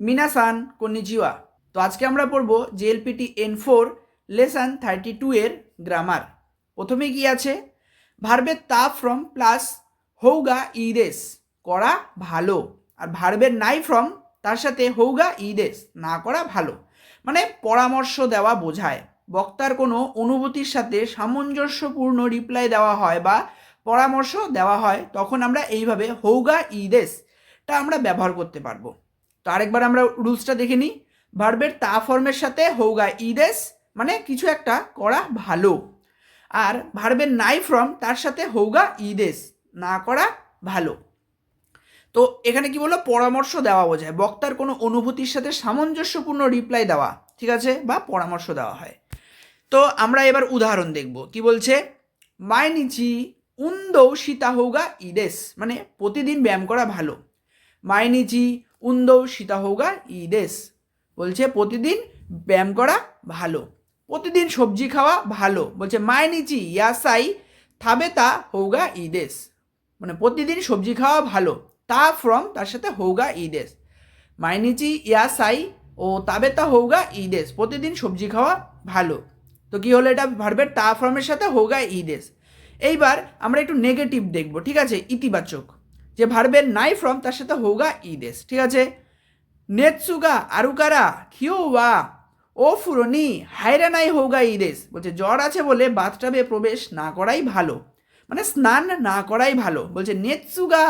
মিনাসান konnichiwa তো আজকে আমরা পড়ব JLPT N four lesson thirty two এর গ্রামার। প্রথমে কি আছে? ভার্বের তা ফ্রম প্লাস হৌগা ইদেশ করা ভালো। আর ভার্বের নাই ফ্রম, তার সাথে হৌগা ইদেশ না করা ভালো। মানে পরামর্শ দেওয়া বোঝায়। বক্তার কোনো অনুভূতির সাথে সামঞ্জস্যপূর্ণ রিপ্লাই দেওয়া হয় বা পরামর্শ দেওয়া হয়, তখন আমরা এইভাবে হৌগা ইদেশটা আমরা ব্যবহার করতে পারব। তো আরেকবার আমরা রুলসটা দেখে নিই। ভার্বের তা ফর্মের সাথে হৌগা ইদেশ মানে কিছু একটা করা ভালো। আর ভার্বের নাই ফ্রম তার সাথে হৌগা ইদেশ না করা ভালো। তো এখানে কি বলল? পরামর্শ দেওয়া বোঝায়। বক্তার কোনো অনুভূতির সাথে সামঞ্জস্যপূর্ণ রিপ্লাই দেওয়া, ঠিক আছে? বা পরামর্শ দেওয়া হয়। তো আমরা এবার উদাহরণ দেখব। কি বলছে? মাইনিচি উন্দৌ সীতা হৌগা ইদেশ মানে প্রতিদিন ব্যায়াম করা ভালো। মাইনিচি উন্দৌ সীতা হৌগা ইদেশ বলছে, প্রতিদিন ব্যায়াম করা ভালো। প্রতিদিন সবজি খাওয়া ভালো। বলছে মাইনিচি ইয়াসাই থাবে তা হৌগা ইদেশ মানে প্রতিদিন সবজি খাওয়া ভালো। তা ফ্রম তার সাথে হৌগা ইদেশ মাইনিচি ইয়াসাই ও তাবে তা হৌগা ইদেশ প্রতিদিন সবজি খাওয়া ভালো। তো কী হলো এটা ভার্বের তা ফর্মের সাথে হৌগা ইদেশ এইবার আমরা একটু নেগেটিভ দেখব, ঠিক আছে? ইতিবাচক। যে ভার্বের নাই ফ্রম তার সাথে হৌগা ইদেশ ঠিক আছে? নেৎসুগা, আরুকারা খিও ওয়া ও ফুরনি হাইরা নাই হৌগা ইদেশ বলছে, জ্বর আছে বলে বাথটাবে প্রবেশ না করাই ভালো। মানে স্নান না করাই ভালো। বলছে, নেৎসুগা,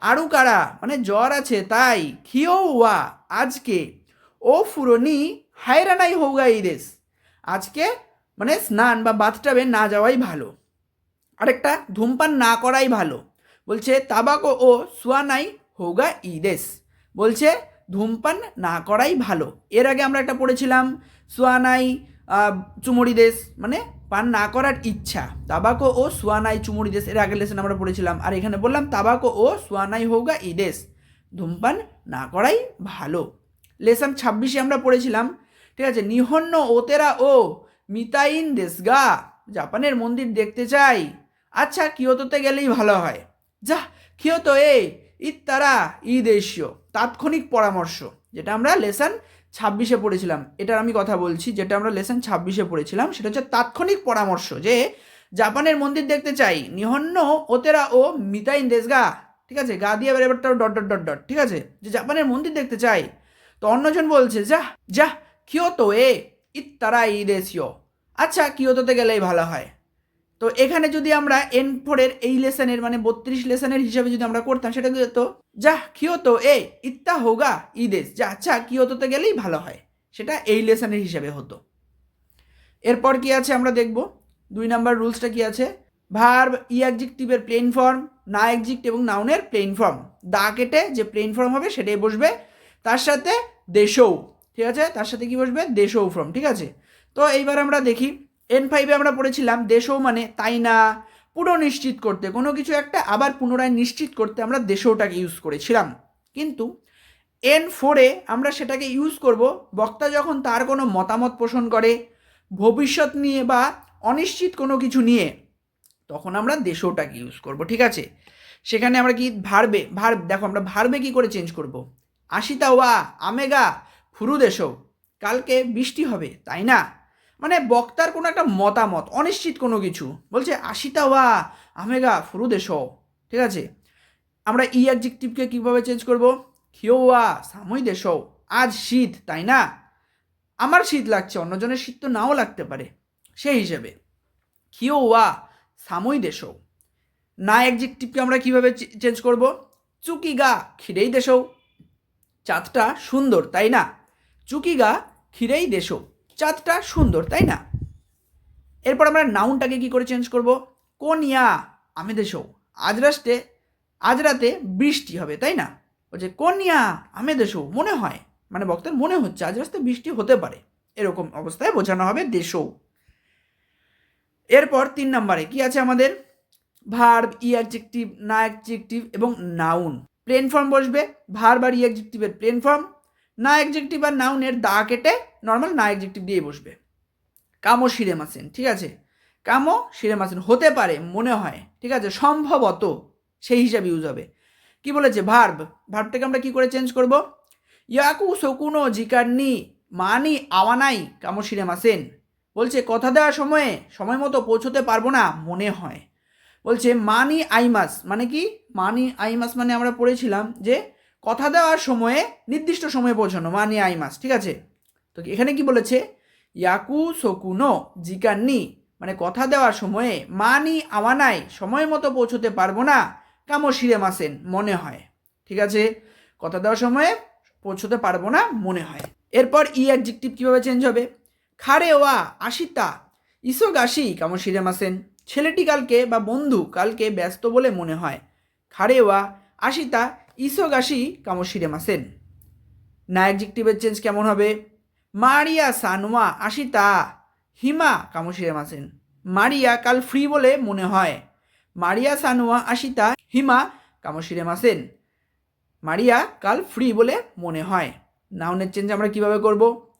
আরুকারা মানে জ্বর আছে তাই খিও ওয়া আজকে ও ফুরনি হাইরা নাই হৌগা ইদেশ আজকে মানে স্নান বা বাথটাবে না যাওয়াই ভালো। আরেকটা, ধূমপান না করাই ভালো। বলছে তাবাকো ও সুয়ানাই হোগা ইদেশ বলছে, ধূমপান না করাই ভালো। এর আগে আমরা একটা পড়েছিলাম, সুয়ানাই চুমুরি দেশ। মানে পান না করার ইচ্ছা। তাবাকো ও সুয়ানাই চুমুরি দেশ। এর আগের লেসন আমরা পড়েছিলাম। আর এখানে বললাম তাবাকো ও সুয়ানাই হোগা ইদেশ ধূমপান না করাই ভালো। লেসন ছাব্বিশে আমরা পড়েছিলাম, ঠিক আছে, নিহন্ন ওতেরা ও মিতাইন দেশগা, জাপানের মন্দির দেখতে চাই। আচ্ছা কিয়োতোতে গেলেই ভালো হয়। যা কিয়োতো এ ইত্তারা ই দেশীয় তাৎক্ষণিক পরামর্শ, যেটা আমরা লেসন ছাব্বিশে পড়েছিলাম। এটার আমি কথা বলছি, যেটা আমরা লেসন ছাব্বিশে পড়েছিলাম, সেটা হচ্ছে তাৎক্ষণিক পরামর্শ যে জাপানের মন্দির দেখতে চাই। নিহন্ন ওতেরা ও মিতাইন দেশগা, ঠিক আছে? গা দিয়ে এবারটাও ডট ডট ডট ডট, ঠিক আছে? যে জাপানের মন্দির দেখতে চাই। তো অন্যজন বলছে যা যা কিয়োতো এ ইত্তারা দেশীয় আচ্ছা কিয়োতোতে গেলেই ভালো হয়। তো এখানে যদি আমরা এন ফোরের এই লেসনের মানে বত্রিশ লেসনের হিসাবে যদি আমরা করতাম, সেটা কি হতো? যা কিয়োতো এ, ইত্তা হোগা ইদেশ যা আচ্ছা কিয়োতোতে গেলেই ভালো হয়। সেটা এই লেসনের হিসাবে হতো। এরপর কি আছে আমরা দেখব? দুই নাম্বার রুলসটা কি আছে? ভার্ব, ই অ্যাডজেক্টিভের প্লেন ফর্ম না অ্যাডজেক্ট এবং নাউনের প্লেন ফর্ম দা কেটে যে প্লেন ফর্ম হবে, সেটাই বসবে। তার সাথে দেশৌ ঠিক আছে? তার সাথে কি বসবে? দেশৌ ফর্ম ঠিক আছে? তো এইবার আমরা দেখি। এন ফাইভে আমরা পড়েছিলাম দেশও মানে তাই না, পুরো নিশ্চিত করতে, কোনো কিছু একটা আবার পুনরায় নিশ্চিত করতে আমরা দেশওটাকে ইউজ করেছিলাম। কিন্তু এন ফোরে আমরা সেটাকে ইউজ করব, বক্তা যখন তার কোনো মতামত পোষণ করে, ভবিষ্যৎ নিয়ে বা অনিশ্চিত কোনো কিছু নিয়ে, তখন আমরা দেশওটাকে ইউজ করব, ঠিক আছে? সেখানে আমরা কি ভারবে ভার দেখো আমরা ভারবে কি করে চেঞ্জ করব? আশিতা ওয়া আমেগা ফুরু দেশও কালকে বৃষ্টি হবে, তাই না? মানে বক্তার কোনো একটা মতামত, অনিশ্চিত কোনো কিছু। বলছে আশিতা ওয়া, আমেগা ফুরু দেশ ঠিক আছে? আমরা ই অ্যাডজেক্টিভকে কীভাবে চেঞ্জ করব? খিও ওয়া সামই দেশ আজ শীত, তাই না? আমার শীত লাগছে, অন্যজনের শীত তো নাও লাগতে পারে। সেই হিসেবে খিও ওয়া সামই দেশ না অ্যাডজেক্টিভকে আমরা কীভাবে চেঞ্জ করব? চুকি গা খিরেই দেশও চাঁদটা সুন্দর, তাই না? চুকি গা খিরেই দেশও চাঁদটা সুন্দর, তাই না? এরপর আমরা নাউনটাকে কি করে চেঞ্জ করব? কোন ইয়া আমি দেশও আজ রাষ্টে, আজ রাতে বৃষ্টি হবে, তাই না? বলছে কোন ইয়া আমি দেশও মনে হয়। মানে বক্তার মনে হচ্ছে, আজ রাস্তে বৃষ্টি হতে পারে। এরকম অবস্থায় বোঝানো হবে দেশও। এরপর তিন নম্বরে কি আছে আমাদের? ভার্ব, ই অ্যাডজেক্টিভ না অ্যাডজেক্টিভ এবং নাউন প্লেন ফর্ম বসবে, ভার্ব আর ই অ্যাডজেক্টিভের প্লেন ফর্ম। না অ্যাডজেক্টিভ আর নাউনের দা কেটে নর্মাল না অ্যাডজেক্টিভ দিয়ে বসবে। কামো শিরে মাসেন ঠিক আছে? কামো শিরে মাসেন হতে পারে, মনে হয়, ঠিক আছে? সম্ভবত সেই হিসাবে ইউজ হবে। কি বলেছে? ভার্ব ভার্বটাকে আমরা কি করে চেঞ্জ করব? ইয়াকু শকুনো জিকান্নি মানি আওয়ানাই কামশিরে মাসেন বলছে, কথা দেওয়ার সময়ে, সময় মতো পৌঁছতে পারব না মনে হয়। বলছে, মানি আইমাস মানে কি? মানি আইমাস মানে আমরা পড়েছিলাম যে কথা দেওয়ার সময়ে, নির্দিষ্ট সময়ে পৌঁছানো, মানি আইমাস ঠিক আছে? তো এখানে কি বলেছে? ইয়াকু শকুনো জিকান্নি মানে কথা দেওয়ার সময়ে, মানি আওয়ানাই সময় মতো পৌঁছতে পারব না, কামো শিরে মাসেন, মনে হয়। ঠিক আছে? কথা দেওয়ার সময়ে পৌঁছতে পারব না, মনে হয়। এরপর ই অ্যাডজেক্টিভ কীভাবে চেঞ্জ হবে? খারে ওয়া আশিতা, ইসো গাশি, কামো শিরে মাসেন। ছেলেটি কালকে বা বন্ধু কালকে ব্যস্ত বলে মনে হয়। খারে ওয়া আশিতা ইসো গাশি কামো শিরে মাসেন। না অ্যাডজেক্টিভের চেঞ্জ কেমন হবে? মারিয়া সানওয়া আশিতা হিমা কামশিরে মাসেন। মারিয়া কাল ফ্রি বলে মনে হয়। মারিয়া সানুয়া আশিতা হিমা কামশিরে মাসেন। মারিয়া কাল ফ্রি বলে মনে হয়। নাউনের চেঞ্জ আমরা কীভাবে করব?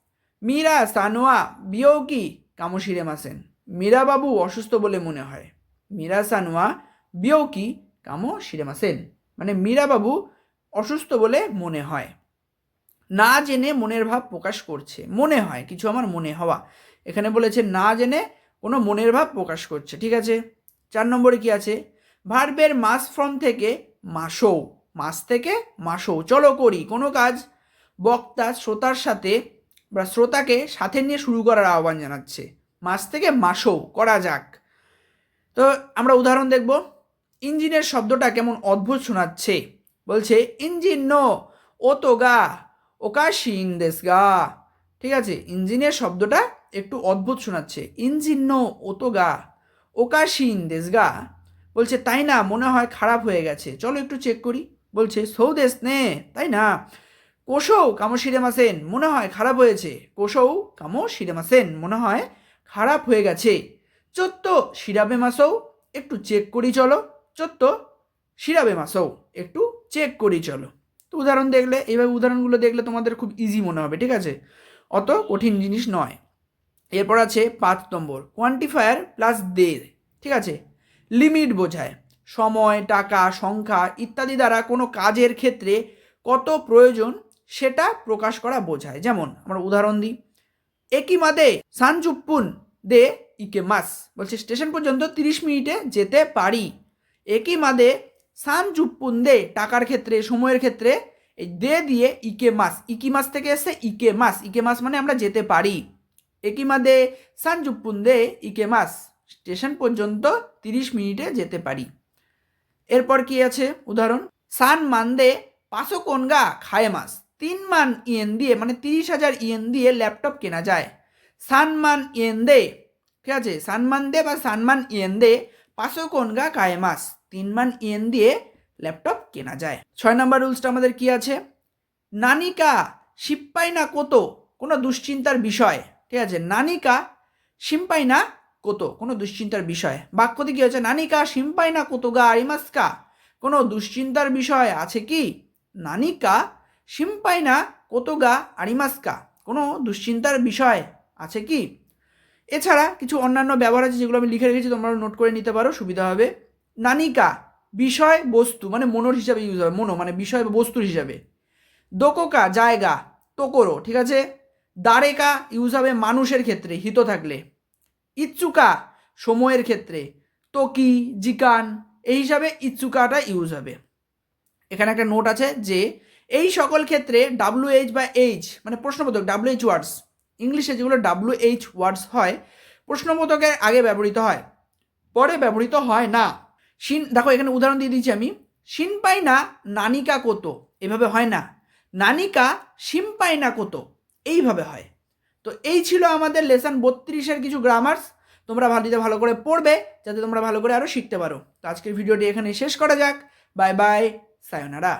মীরা সানোয়া বিয়ৌকি কামশিরে মাসেন। মীরা বাবু অসুস্থ বলে মনে হয়। মীরা সানোয়া বিয়ৌকি কামো শিরে মাসেন। মানে মীরা বাবু অসুস্থ বলে মনে হয়। না জেনে মনের ভাব প্রকাশ করছে। মনে হয়, কিছু আমার মনে হওয়া। এখানে বলেছে, না জেনে কোনো মনের ভাব প্রকাশ করছে। ঠিক আছে? চার নম্বরে কি আছে? ভার্বের মাস ফর্ম থেকে মাসৌ মাস থেকে মাসৌ চলো করি, কোনো কাজ। বক্তা শ্রোতার সাথে বা শ্রোতাকে সাথে নিয়ে শুরু করার আহ্বান জানাচ্ছে। মাস থেকে মাসৌ করা যাক। তো আমরা উদাহরণ দেখব। ইঞ্জিনের শব্দটা কেমন অদ্ভুত শোনাচ্ছে। বলছে, ইঞ্জিন নো, ও তো গা ওকাশিন দেশ গা। ঠিক আছে, ইঞ্জিনের শব্দটা একটু অদ্ভুত শোনাচ্ছে। ইঞ্জিন নো, ও তো গা ওকাশিন দেশ গা। বলছে, তাই না, মনে হয় খারাপ হয়ে গেছে। চলো একটু চেক করি। বলছে সৌদেশ নে, তাই না? কোষৌ কামো শিরে মাসেন মনে হয় খারাপ হয়েছে। কোষৌ কামো শিরে মাসেন মনে হয় খারাপ হয়ে গেছে। চত্ব শিরাবে মাসৌ একটু চেক করি চলো। চত্ব শিরাবে মাসৌ একটু চেক করি, চলো। তো উদাহরণ দেখলে, এইভাবে উদাহরণগুলো দেখলে তোমাদের খুব ইজি মনে হবে, ঠিক আছে? অত কঠিন জিনিস নয়। এরপর আছে পাঁচ নম্বর কোয়ান্টিফায়ার প্লাস দে ঠিক আছে? লিমিট বোঝায়। সময়, টাকা, সংখ্যা ইত্যাদি দ্বারা কোনো কাজের ক্ষেত্রে কত প্রয়োজন সেটা প্রকাশ করা বোঝায়। যেমন, আমরা উদাহরণ দিই। একই মাদে সানচুপ্পুন দে ইকে মাস বলছে, স্টেশন পর্যন্ত তিরিশ মিনিটে যেতে পারি। একই মাদে সান চুপ্পুন দে টাকার ক্ষেত্রে, সময়ের ক্ষেত্রে দে দিয়ে ইকে মাস। ইকি মাস থেকে এসে ইকে মাস। ইকে মাস মানে আমরা যেতে পারি। একই মাদে সান চুপ্পুন দে ইকে মাস। স্টেশন পর্যন্ত তিরিশ মিনিটে যেতে পারি। এরপর কি আছে? উদাহরণ, সান মানদে পাঁচশো কোনগা খায় মাস। তিন মান ইয়েন দিয়ে মানে তিরিশ হাজার ইয়েন দিয়ে ল্যাপটপ কেনা যায়। সানমান ইয়েন দে ঠিক আছে? সানমান দে বা সানমান ইয়েন দে পাঁচশো কোনগা কায়ে মাস। তিন মান ইয়েন দিয়ে ল্যাপটপ কেনা যায়। ছয় নম্বর রুলসটা আমাদের কি আছে? নানিকা শিপ্পাই না কত, কোনো দুশ্চিন্তার বিষয়। ঠিক আছে, নানিকা শিম্পাই না কত, কোনো দুশ্চিন্তার বিষয়। বাক্যতে কি হচ্ছে নানিকা শিম্পাই না কত গা, আরিমাস্কা, কোনো দুশ্চিন্তার বিষয় আছে কি? নানিকা শিম্পাই না কত গা, আরিমাস্কা, কোনো দুশ্চিন্তার বিষয় আছে কি? এছাড়া কিছু অন্যান্য ব্যবহার আছে যেগুলো আমি লিখে রেখেছি তোমরা নোট করে নিতে পারো, সুবিধা হবে। নানিকা, বিষয় বস্তু মানে মনোর হিসাবে ইউজ হবে মনো মানে বিষয় বস্তুর হিসাবে। দোকোকা, জায়গা, তোকোরো, ঠিক আছে? দারেকা ইউজ হবে মানুষের ক্ষেত্রে, হিত থাকলে। ইচ্ছুকা, সময়ের ক্ষেত্রে তোকি জিকান, এই হিসাবে ইচ্ছুকাটা ইউজ হবে। এখানে একটা নোট আছে যে, এই সকল ক্ষেত্রে ডাব্লু এইচ বা এইচ মানে প্রশ্নবোধক ডাব্লু এইচ ওয়ার্ডস ইংলিশে যেগুলো ডাব্লু এইচ ওয়ার্ডস হয়, প্রশ্নবোধকের আগে ব্যবহৃত হয়, পরে ব্যবহৃত হয় না। শিন, দেখো এখানে উদাহরণ দিয়ে দিচ্ছি আমি। শিন পাই না নানিকা কত, এভাবে হয় না। নানিকা শিম পাই না কত, এইভাবে হয়। তো এই ছিল আমাদের লেসন বত্রিশের কিছু গ্রামার্স তোমরা ভালোতে ভালো করে পড়বে, যাতে তোমরা ভালো করে আরও শিখতে পারো। তো আজকের ভিডিওটি এখানে শেষ করা যাক। Bye bye সায়োনারা